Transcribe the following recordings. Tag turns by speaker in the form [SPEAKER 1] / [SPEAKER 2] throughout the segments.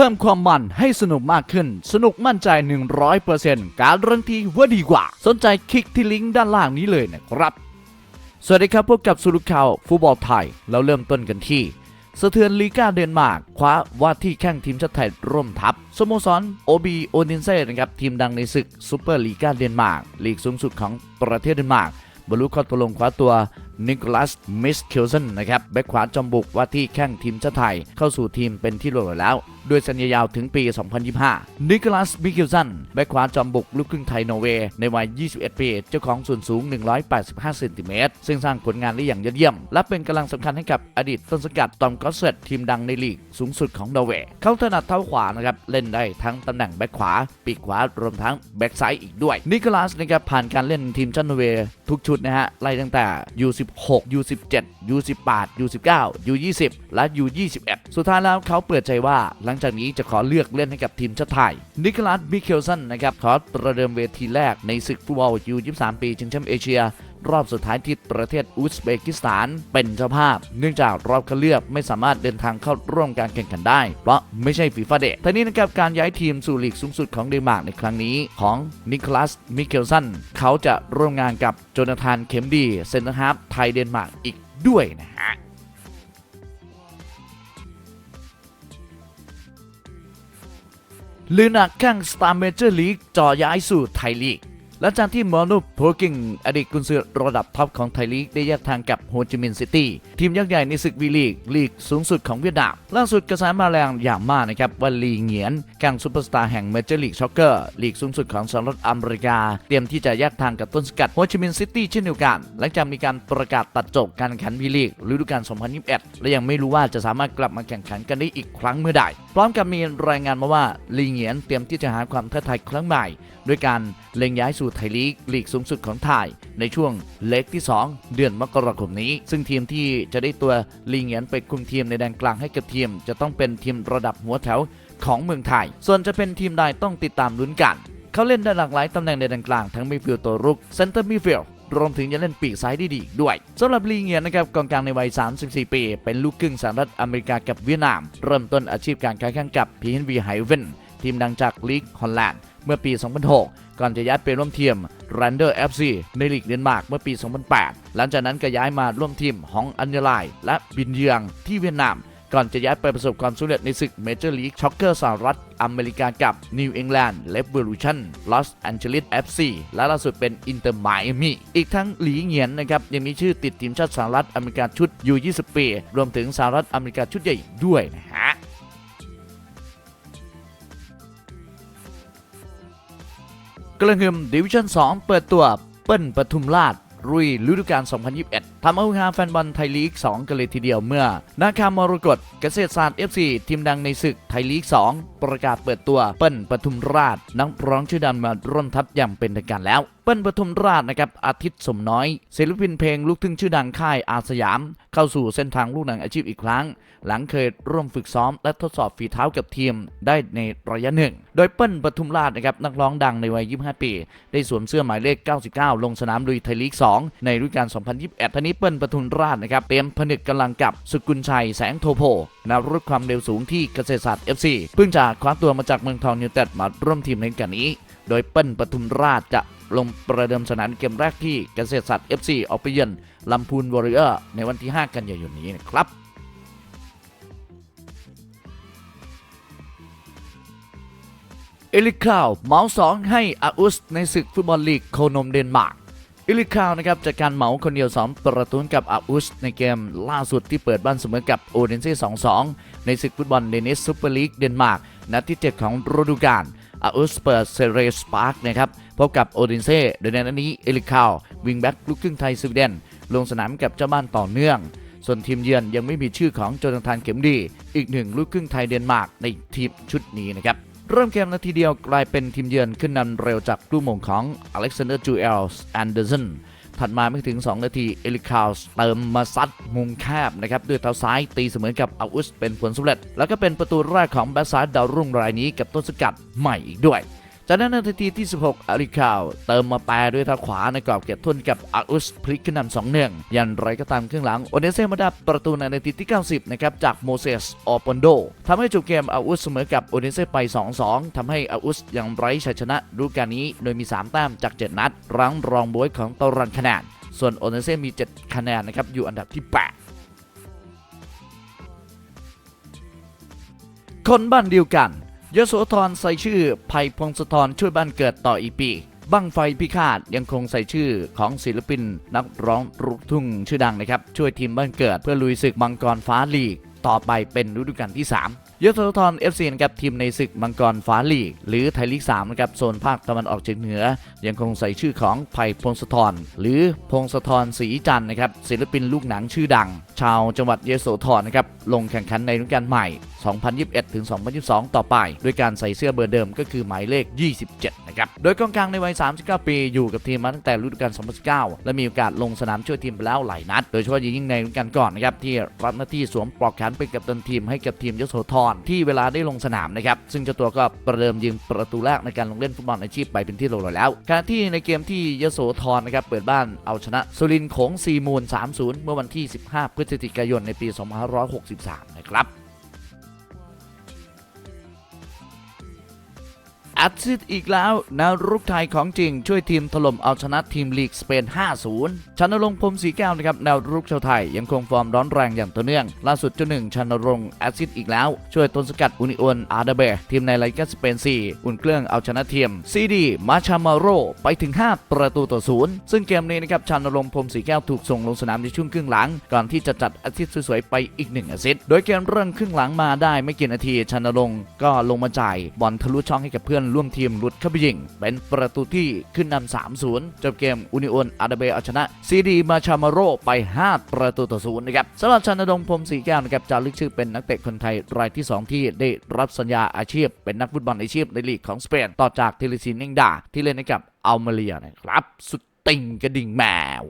[SPEAKER 1] เพิ่มความมันให้สนุกมากขึ้น สนุกมั่นใจ 100%การรันตีว่าดีกว่า สนใจคลิกที่ลิงก์ด้านล่างนี้เลยนะครับ สวัสดีครับพบกับสุรุข่าวฟุตบอลไทย เราเริ่มต้นกันที่สะเทือนลีกาเดนมาร์กคว้าว่าที่แข่งทีมชาติไทยร่วมทัพสโมสรโอบีโอนินเซ่นะครับทีมดังในศึกซูเปอร์ลีกาเดนมาร์กลีกสูงสุดของประเทศเดนมาร์กบรรลุข้อตกลงคว้าตัว นิโคลัส มิสเคลเซนนะครับแบ็คขวาจอมบุกว่าที่แข่งทีมชาติไทยเข้าสู่ทีมเป็นที่รียบร้อยแล้ว ด้วยสัญญายาวถึงปี 2025 นิโคลัส มิเคลสันแบ็คขวาจอมบุกลูกครึ่งไทยนอร์เวย์ในวัย 21 ปี เจ้าของส่วนสูง 185 เซนติเมตร ซึ่งสร้างผลงานได้อย่างยอดเยี่ยม และเป็นกำลังสำคัญให้กับอดีตต้นสังกัดตอมกอสเซตทีมดังในลีกสูงสุดของนอร์เวย์ เขาถนัดเท้าขวานะครับเล่นได้ทั้งตำแหน่งแบ็คขวา ปีกขวารวมทั้งแบ็คซ้ายอีกด้วย นิโคลัสนะครับผ่านการเล่นทีมชาตินอร์เวย์ทุกชุดนะฮะไล่ตั้งแต่ U16 U17 U18 U19 U20 และ U21 สุดท้ายแล้วเขาเปิดใจว่า หลังจากนี้จะขอเลือกเล่นให้กับทีมชาติไทย นิโคลัสมิเคลสันนะครับขอประเดิมเวทีแรกในศึกฟุตบอล U23 ปีชิงแชมป์เอเชีย รอบสุดท้ายที่ประเทศอุซเบกิสถานเป็นเจ้าภาพ เนื่องจากรอบคัดเลือกไม่สามารถเดินทางเข้าร่วมการแข่งขันได้ เพราะไม่ใช่ฟีฟ่าเดย์ทีนี้นะครับการย้ายทีมสู่ลีกสูงสุดของเดนมาร์กในครั้งนี้ของนิโคลัสมิเคลสันเขาจะร่วมงานกับโจนาธานเข็มดีเซนเตอร์ฮาร์ฟไทยเดนมาร์กอีกด้วยนะฮะลือหนักแข่งสตาร์เมเจอร์ลีกจ่อย้ายสู่ไทยลีก หลังจากที่มอนุโพกิงอดีตกุนซือระดับท็อปของไทยลีกได้แยกทางกับโฮจิมินห์ซิตี้ทีมยักษ์ใหญ่ในศึกวีลีกลีกสูงสุดของเวียดนามล่าสุดกระแสมาแรงอย่างมากนะครับว่าลีเหงียนแข่งซูเปอร์สตาร์แห่งเมเจอร์ลีกช็อกเกอร์ลีกสูงสุดของสหรัฐอเมริกา เตรียมที่จะแยกทางกับต้นสกัดโฮจิมินห์ซิตี้เช่นเดียวกันหลังจากมีการประกาศตัดจบการแข่งขันวีลีกฤดูกาล 2021 และยังไม่รู้ว่าจะสามารถกลับมาแข่งขันกันได้อีกครั้งเมื่อใดพร้อมกับมีรายงานมาว่าลีเหงียนเตรียมที่จะหาความท้าทายครั้งใหม่ด้วยการเล็งย้ายสู่ไทยลีกลีกสูงสุดของไทยในช่วงเล็กที่ 2 เดือนมกราคมนี้ ซึ่งทีมที่จะได้ตัวลีเหงียนไปคุมทีมในแดนกลางให้กับทีม จะต้องเป็นทีมระดับหัวแถวของเมืองไทย ส่วนจะเป็นทีมใดต้องติดตามลุ้นกัน เขาเล่นได้หลากหลายตำแหน่งในแดนกลางทั้งมิดฟิลด์ตัวรุกเซนเตอร์มิดฟิลด์รวมถึงจะเล่นปีกซ้ายได้ดีด้วยสำหรับลีเงียนนะครับกองกลางในวัย 34 ปี เป็นลูกครึ่งสหรัฐอเมริกากับเวียดนาม เริ่มต้นอาชีพการค้าแข่งกับพีเอ็นวีไฮเวนทีมดังจากลีกฮอลแลนด์ เมื่อปี 2006 ก่อนจะย้ายไปร่วมทีม r a n d e r FC ในลีกเดนมาร์กเมื่อปี 2008 หลังจากนั้นก็ย้ายมาร่วมทีมฮองอันเนลายและบินเยืองที่เวียดนาม ก่อนจะย้ายไปประสบความสำเร็จในศึกเมเจอร์ลีกช็อกเกอร์สหรัฐอเมริกากับ New England Revolution Los Angeles FC และล่าสุดเป็น Inter Miami อีกทั้งหลีเหงียนนะครับ ยังมีชื่อติดทีมชาติสหรัฐอเมริกาชุด U20 ปี รวมถึงสหรัฐอเมริกาชุดใหญ่ด้วยนะฮะ กระหึ่มดิวิชั่น 2 เปิดตัวเปิ้ลปทุมราชรุยฤดูกาล 2021 ทำเอาฮือฮาแฟนบอลไทยลีก 2 กันเลยทีเดียวเมื่อ นาคามรกตเกษตรศาสตร์ FC ทีมดังในศึกไทยลีก 2ประกาศเปิดตัวเปิ้ลปทุมราชนักร้องชื่อดังมาร่วมทัพอย่างเป็นทางการแล้วเปิ้ลปทุมราชนะครับอาทิตย์สมน้อยศิลปินเพลงลูกทุ่งชื่อดังค่ายอาสยาม เข้าสู่เส้นทางลูกหนังอาชีพอีกครั้ง หลังเคยร่วมฝึกซ้อมและทดสอบฝีเท้ากับทีมได้ในระยะหนึ่ง โดยเปิ้ลปทุมราชนะครับนักร้องดังในวัย 25 ปี ได้สวมเสื้อหมายเลข 99 ลงสนามลุยไทยลีก 2 ในฤดูกาล 2021ทีนี้เปิ้ลปทุมราชนะครับเตรียมผนึกกำลังกับสกุลชัยแสงโทโพนักรุกความเร็วสูงที่เกษตรศาสตร์ FC เพิ่งจะคว้าตัวมาจากเมืองทองยูไนเต็ดมาร่วมทีมในการนี้ โดยเปิ้ลปทุมราชจะลงประเดิมสนามเกมแรกที่เกษตรศาสตร์ FC ออกไปเยือนลำพูนวอริเออร์ในวันที่ 5 กันยายนนี้นะครับเอลิคาวเหมาสองให้อาอุสในศึกฟุตบอลลีกโคนมเดนมาร์กเอลิคาวนะครับจากการเหมาคนเดียว2ประตูกับอาอุสในเกมล่าสุดที่เปิดบ้านเสมอกับโอเดนเซ่2-2 ในศึกฟุตบอลเดนิสซูเปอร์ลีกเดนมาร์ก นัดที่ 7 ของฤดูกาลอาอุสเปิดเซเรสปาร์กนะครับพบกับโอเดนเซ่โดยในนัดนี้เอลิคาววิงแบ็กลูกครึ่งไทยสวีเดน ลงสนามกับเจ้าบ้านต่อเนื่อง ส่วนทีมเยือนยังไม่มีชื่อของโจนาธานเข็มดี อีกหนึ่งลูกครึ่งไทยเดนมาร์กในทีมชุดนี้นะครับเริ่มเกมนาทีเดียวกลายเป็นทีมเยือนขึ้นนำเร็วจากลูกมงของอเล็กซานเดอร์จูเอลส์แอนเดอร์สัน ถัดมาไม่ถึง 2 นาที เอลิคาวส์เติมมาซัดมุมแคบนะครับ ด้วยเท้าซ้ายตีเสมอกับอาอุสเป็นผลสำเร็จ แล้วก็เป็นประตูแรกของแบ็กซ้ายดาวรุ่งรายนี้กับต้นสกัดใหม่อีกด้วย จากนั้นนาทีที่ 16อาริคาวเติมมาแปรด้วยเท้าขวาในกรอบเขตทุนกับอาอุสพลิกขึ้นนำสองหนึ่งยันไรก็ตามครึ่งหลังโอเนเซ่มาได้ประตูในนาทีที่ 90 นะครับ จากโมเสสออปอนโดทำให้จบเกมอาอุสเสมอกับโอเนเซ่ไป 2-2ทำให้อาอุสยังไร้ชัยชนะฤดูกาลนี้โดยมี 3 แต้มจาก 7 นัด รั้งรองบวยของตารางคะแนนส่วนโอเนเซ่มี 7 คะแนนนะครับอยู่อันดับที่ 8คนบ้านเดียวกัน ยโสธรใส่ชื่อภัยพงศธรช่วยบ้านเกิดต่ออีปี บั้งไฟพิฆาตยังคงใส่ชื่อของศิลปิน นักร้องรุกทุ่งชื่อดังนะครับ ช่วยทีมบ้านเกิดเพื่อลุยศึกมังกรฟ้าลีก ต่อไปเป็นฤดูกาลที่ 3 ยโสธร FC นะครับทีมในศึกมังกรฟ้าลีก หรือไทยลีก3นะครับโซนภาคตะวันออกเฉียงเหนือ ยังคงใส่ชื่อของภัยพงศธรหรือพงศธรศรีจันทร์นะครับศิลปินลูกหนังชื่อดัง ชาวจังหวัดยโสธรนะครับลงแข่งขันในฤดูกาลใหม่ 2021ถึง2022 ต่อไป ด้วยการใส่เสื้อเบอร์เดิมก็คือหมายเลข 27 นะครับ โดยกองกลางในวัย 39 ปี อยู่กับทีมมาตั้งแต่ฤดูกาล 2019 และมีโอกาสลงสนามช่วยทีมไปแล้วหลายนัด โดยเฉพาะยิ่งในฤดูกาลก่อนนะครับที่รับหน้าที่สวมปลอกแขนเป็นกัปตันทีมให้กับทีมยโสธรที่เวลาได้ลงสนามนะครับ ซึ่งเจ้าตัวก็ประเดิมยิงประตูแรกในการลงเล่นฟุตบอลอาชีพไปเป็นที่เรียบร้อยแล้วขณะที่ในเกมที่ยโสธรนะครับเปิดบ้านเอาชนะสุรินทร์โขงซีมูล 3-0 เมื่อวันที่ 15 พฤศจิกายนในปี 2563 นะครับ อัดซิดอีกแล้วนารุกไทยของจริงช่วยทีมถล่มเอาชนะทีมลีกสเปน 5-0ชันนรงพรมสีแก้วนะครับแนวรุกชาวไทยยังคงฟอร์มร้อนแรงอย่างต่อเนื่อง ล่าสุดเจ้าหนึ่งชันนรงค์แอดซิดอีกแล้ว ช่วยต้นสกัดอุนิออนอาร์เดเบทีมในไลกาสเปน 4 อุ่นเครื่องเอาชนะทีมซีดีมาชามาโรไปถึง 5 ประตูต่อศูนย์ซึ่งเกมนี้นะครับชันนรงพรมสีแก้วถูกส่งลงสนามในช่วงครึ่งหลัง ก่อนที่จะจัดแอดซิดสวยๆไปอีกหนึ่งแอดซิดโดยเกมเริ่มครึ่งหลังมาได้ไม่กี่นาทีชันรงก็ลงมาจ่ายบอลทะลุช่องให้กับเพื่อนร่วมทีมหลุดเข้าไปยิง เป็นประตูที่ขึ้นนำ3-0 จบเกมอุนิออนอาร์เบเอาชนะซีดีมาชามาโรไป 5 ประตูต่อศูนย์นะครับสำหรับชันนรงค์พรมศรีแก้วนะครับจะลึกชื่อเป็นนักเตะคนไทยรายที่ 2 ที่ได้รับสัญญาอาชีพ เป็นนักฟุตบอลอาชีพในลีกของสเปนต่อจากเทเลซินเนงดาที่เล่นให้กับอัลเมเรียนะครับ สุดติ่งกระดิ่งแมว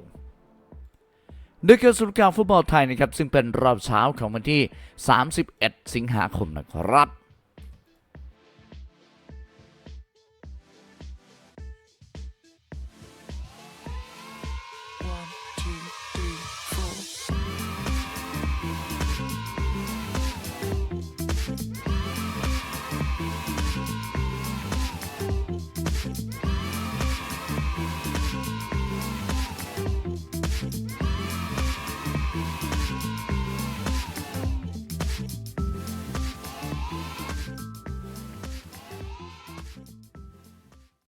[SPEAKER 1] ด้วยการสรุปข่าวฟุตบอลไทยนะครับซึ่งเป็นรอบเช้าของวันที่ 31 สิงหาคมนะครับ